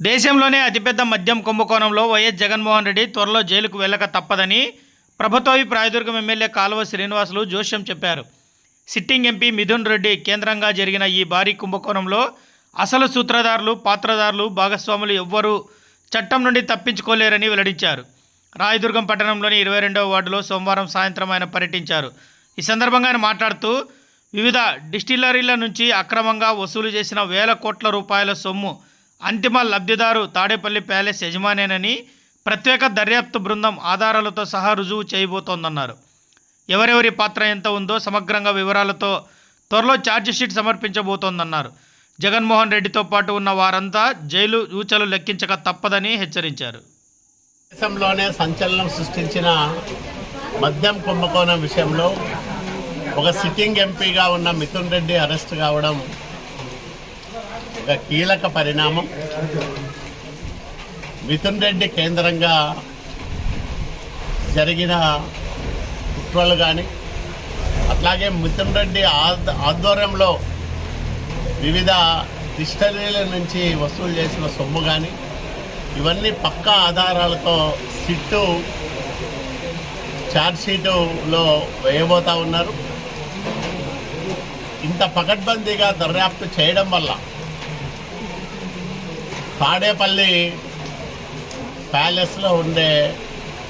దేశంలోనే అతిపెద్ద మద్యం కుంభకోణంలో వైఎస్ జగన్మోహన్ రెడ్డి త్వరలో జైలుకు వెళ్ళక తప్పదని ప్రభుత్వవి ప్రాయదుర్గం ఎమ్మెల్యే కాలువ శ్రీనివాసులు జోష్యం చెప్పారు. సిట్టింగ్ ఎంపీ మిథున్ రెడ్డి కేంద్రంగా జరిగిన ఈ భారీ కుంభకోణంలో అసలు సూత్రధారులు పాత్రధారులు భాగస్వాములు ఎవ్వరూ చట్టం నుండి తప్పించుకోలేరని వెల్లడించారు. రాయదుర్గం పట్టణంలోని ఇరవై రెండవ వార్డులో సోమవారం సాయంత్రం ఆయన పర్యటించారు. ఈ సందర్భంగా ఆయన మాట్లాడుతూ వివిధ డిస్టిలరీల నుంచి అక్రమంగా వసూలు చేసిన వేల కోట్ల రూపాయల సొమ్ము అంతిమ లబ్ధిదారు తాడేపల్లి ప్యాలెస్ యజమానేనని ప్రత్యేక దర్యాప్తు బృందం ఆధారాలతో సహా రుజువు చేయబోతోందన్నారు. ఎవరెవరి పాత్ర ఎంత ఉందో సమగ్రంగా వివరాలతో త్వరలో ఛార్జిషీట్ సమర్పించబోతోందన్నారు. జగన్మోహన్ రెడ్డితో పాటు ఉన్న వారంతా జైలు ఊచలు లెక్కించక తప్పదని హెచ్చరించారు. దేశంలోనే సంచలనం సృష్టించిన మద్యం కుంభకోణం విషయంలో ఒక సిట్టింగ్ ఎంపీగా ఉన్న మిథున్ రెడ్డి అరెస్ట్ కావడం ఒక కీలక పరిణామం మిథున్ రెడ్డి కేంద్రంగా జరిగిన కుట్రలు కానీ అట్లాగే మిథున్ రెడ్డి ఆద్- ఆధ్వర్యంలో వివిధ డిస్టరీల నుంచి వసూలు చేసిన సొమ్ము కానీ ఇవన్నీ పక్కా ఆధారాలతో సిట్టు ఛార్జ్షీటులో వేయబోతా ఉన్నారు. ఇంత పకడ్బందీగా దర్యాప్తు చేయడం వల్ల తాడేపల్లి ప్యాలెస్లో ఉండే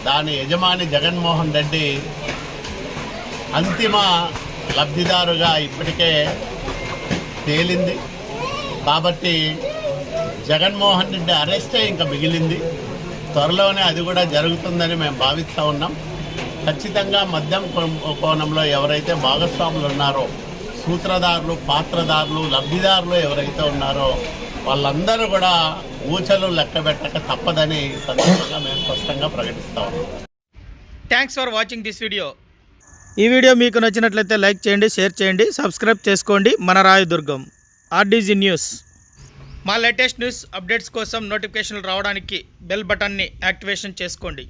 దాని యజమాని జగన్మోహన్ రెడ్డి అంతిమ లబ్ధిదారుగా ఇప్పటికే తేలింది. కాబట్టి జగన్మోహన్ రెడ్డి అరెస్టే ఇంకా మిగిలింది. త్వరలోనే అది కూడా జరుగుతుందని మేము భావిస్తూ ఉన్నాం. ఖచ్చితంగా మద్యం కో- కోణంలో ఎవరైతే భాగస్వాములు ఉన్నారో సూత్రధారులు పాత్రదారులు లబ్ధిదారులు ఎవరైతే ఉన్నారో వాళ్ళందరూ కూడా ఊచలు లెక్కబెట్టక తప్పదని సందర్భంగా మేము స్పష్టంగా ప్రకటిస్తాం. Thanks for watching this video ఈ వీడియో మీకు నచ్చినట్లయితే లైక్ చేయండి షేర్ చేయండి సబ్స్క్రైబ్ చేసుకోండి. మన రాయదుర్గం ఆర్డీజీ న్యూస్ మా లేటెస్ట్ న్యూస్ అప్డేట్స్ కోసం నోటిఫికేషన్లు రావడానికి బెల్ బటన్ని యాక్టివేషన్ చేసుకోండి.